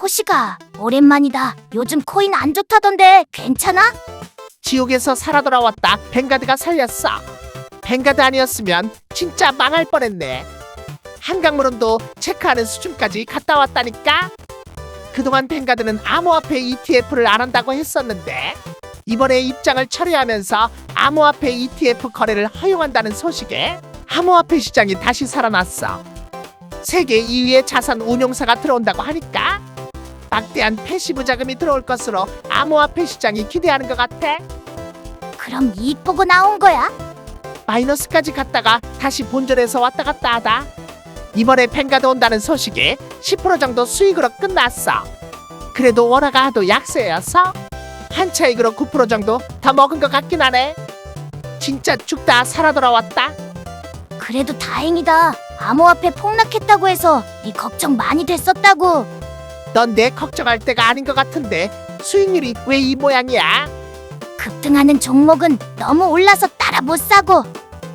코시가 오랜만이다. 요즘 코인 안 좋다던데 괜찮아? 지옥에서 살아 돌아왔다. 벵가드가 살렸어. 벵가드 아니었으면 진짜 망할 뻔했네. 한강물원도 체크하는 수준까지 갔다 왔다니까. 그동안 벵가드는 암호화폐 ETF를 안 한다고 했었는데 이번에 입장을 철회하면서 암호화폐 ETF 거래를 허용한다는 소식에 암호화폐 시장이 다시 살아났어. 세계 2위의 자산 운용사가 들어온다고 하니까 막대한 패시브 자금이 들어올 것으로 암호화폐 시장이 기대하는 것 같아. 그럼 이익 보고 나온 거야? 마이너스까지 갔다가 다시 본전에서 왔다 갔다 하다. 이번에 펜가드 온다는 소식에 10% 정도 수익으로 끝났어. 그래도 원화가 하도 약세여서 한 차익으로 9% 정도 더 먹은 것 같긴 하네. 진짜 죽다 살아 돌아왔다. 그래도 다행이다. 암호화폐 폭락했다고 해서 네 걱정 많이 됐었다고. 넌 내 걱정할 때가 아닌 것 같은데 수익률이 왜 이 모양이야? 급등하는 종목은 너무 올라서 따라 못 사고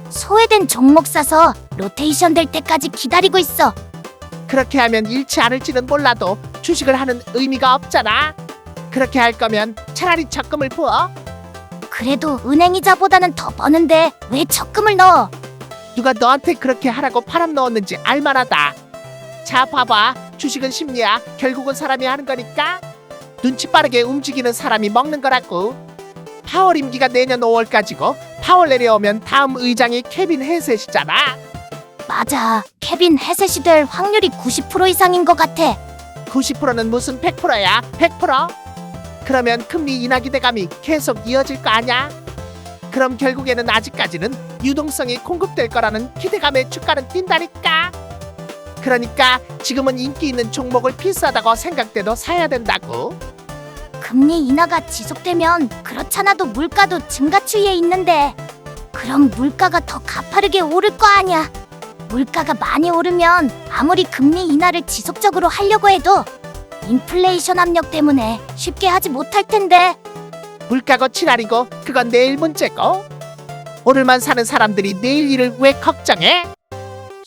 소외된 종목 사서 로테이션 될 때까지 기다리고 있어. 그렇게 하면 잃지 않을지는 몰라도 주식을 하는 의미가 없잖아. 그렇게 할 거면 차라리 적금을 부어. 그래도 은행 이자보다는 더 버는데 왜 적금을 넣어? 누가 너한테 그렇게 하라고 바람 넣었는지 알만하다. 자, 봐봐. 주식은 심리야. 결국은 사람이 하는 거니까. 눈치 빠르게 움직이는 사람이 먹는 거라고. 파월 임기가 내년 5월까지고 파월 내려오면 다음 의장이 케빈 헤셋이잖아. 맞아. 케빈 헤셋이 될 확률이 90% 이상인 것 같아. 90%는 무슨 100%야? 100%? 그러면 금리 인하 기대감이 계속 이어질 거 아냐? 그럼 결국에는 아직까지는 유동성이 공급될 거라는 기대감에 주가는 뛴다니까. 그러니까 지금은 인기 있는 종목을 비싸다고 생각돼도 사야 된다고. 금리 인하가 지속되면 그렇잖아도 물가도 증가 추이에 있는데 그럼 물가가 더 가파르게 오를 거 아냐. 물가가 많이 오르면 아무리 금리 인하를 지속적으로 하려고 해도 인플레이션 압력 때문에 쉽게 하지 못할 텐데 물가고 친아리고 그건 내일 문제고. 오늘만 사는 사람들이 내일 일을 왜 걱정해?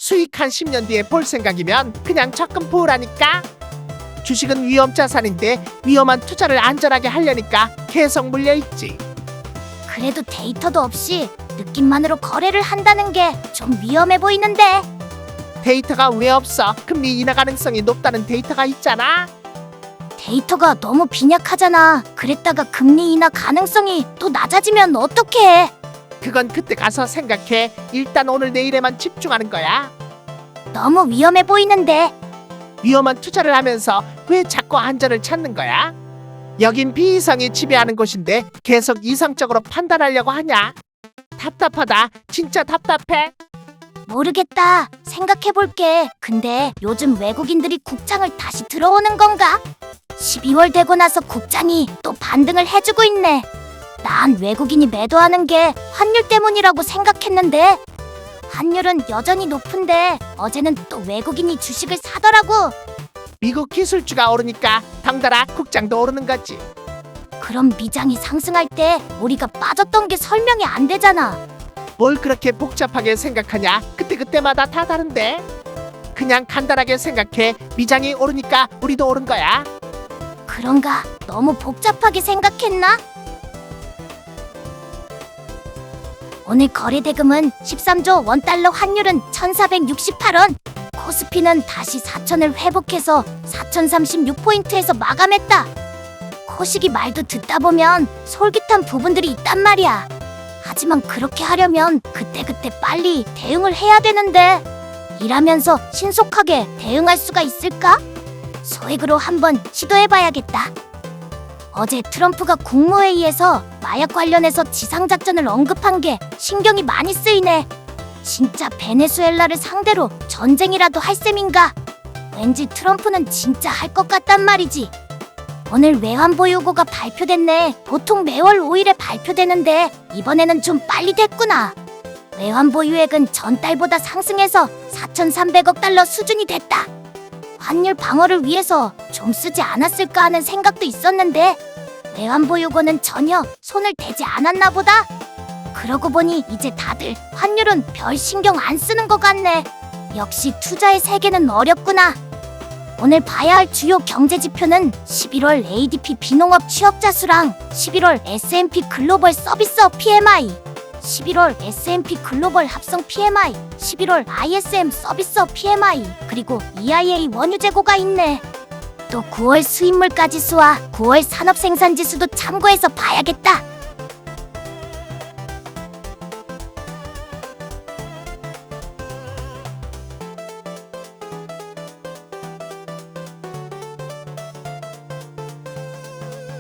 수익 한 10년 뒤에 볼 생각이면 그냥 적금 부으라니까. 주식은 위험 자산인데 위험한 투자를 안전하게 하려니까 계속 물려 있지. 그래도 데이터도 없이 느낌만으로 거래를 한다는 게 좀 위험해 보이는데 데이터가 왜 없어? 금리 인하 가능성이 높다는 데이터가 있잖아. 데이터가 너무 빈약하잖아. 그랬다가 금리 인하 가능성이 또 낮아지면 어떡해? 그건 그때 가서 생각해. 일단 오늘 내일에만 집중하는 거야. 너무 위험해 보이는데 위험한 투자를 하면서 왜 자꾸 안전을 찾는 거야? 여긴 비이성이 지배하는 곳인데 계속 이성적으로 판단하려고 하냐? 답답하다. 진짜 답답해. 모르겠다. 생각해 볼게. 근데 요즘 외국인들이 국장을 다시 들어오는 건가? 12월 되고 나서 국장이 또 반등을 해주고 있네. 난 외국인이 매도하는 게 환율 때문이라고 생각했는데 환율은 여전히 높은데 어제는 또 외국인이 주식을 사더라고. 미국 기술주가 오르니까 덩달아 국장도 오르는 거지. 그럼 미장이 상승할 때 우리가 빠졌던 게 설명이 안 되잖아. 뭘 그렇게 복잡하게 생각하냐? 그때그때마다 다 다른데. 그냥 간단하게 생각해. 미장이 오르니까 우리도 오른 거야. 그런가? 너무 복잡하게 생각했나? 오늘 거래 대금은 13조 원달러 환율은 1,468원. 코스피는 다시 4천을 회복해서 4,036포인트에서 마감했다. 코식이 말도 듣다 보면 솔깃한 부분들이 있단 말이야. 하지만 그렇게 하려면 그때그때 빨리 대응을 해야 되는데 일하면서 신속하게 대응할 수가 있을까? 소액으로 한번 시도해봐야겠다. 어제 트럼프가 국무회의에서 마약 관련해서 지상작전을 언급한 게 신경이 많이 쓰이네. 진짜 베네수엘라를 상대로 전쟁이라도 할 셈인가? 왠지 트럼프는 진짜 할 것 같단 말이지. 오늘 외환보유고가 발표됐네. 보통 매월 5일에 발표되는데 이번에는 좀 빨리 됐구나. 외환보유액은 전달보다 상승해서 4,300억 달러 수준이 됐다. 환율 방어를 위해서 좀 쓰지 않았을까 하는 생각도 있었는데 외환보유고는 전혀 손을 대지 않았나 보다. 그러고 보니 이제 다들 환율은 별 신경 안 쓰는 것 같네. 역시 투자의 세계는 어렵구나. 오늘 봐야 할 주요 경제 지표는 11월 ADP 비농업 취업자 수랑 11월 S&P 글로벌 서비스업 PMI, 11월 S&P 글로벌 합성 PMI, 11월 ISM 서비스업 PMI, 그리고 EIA 원유 재고가 있네. 또 9월 수입물가 지수와 9월 산업 생산 지수도 참고해서 봐야겠다.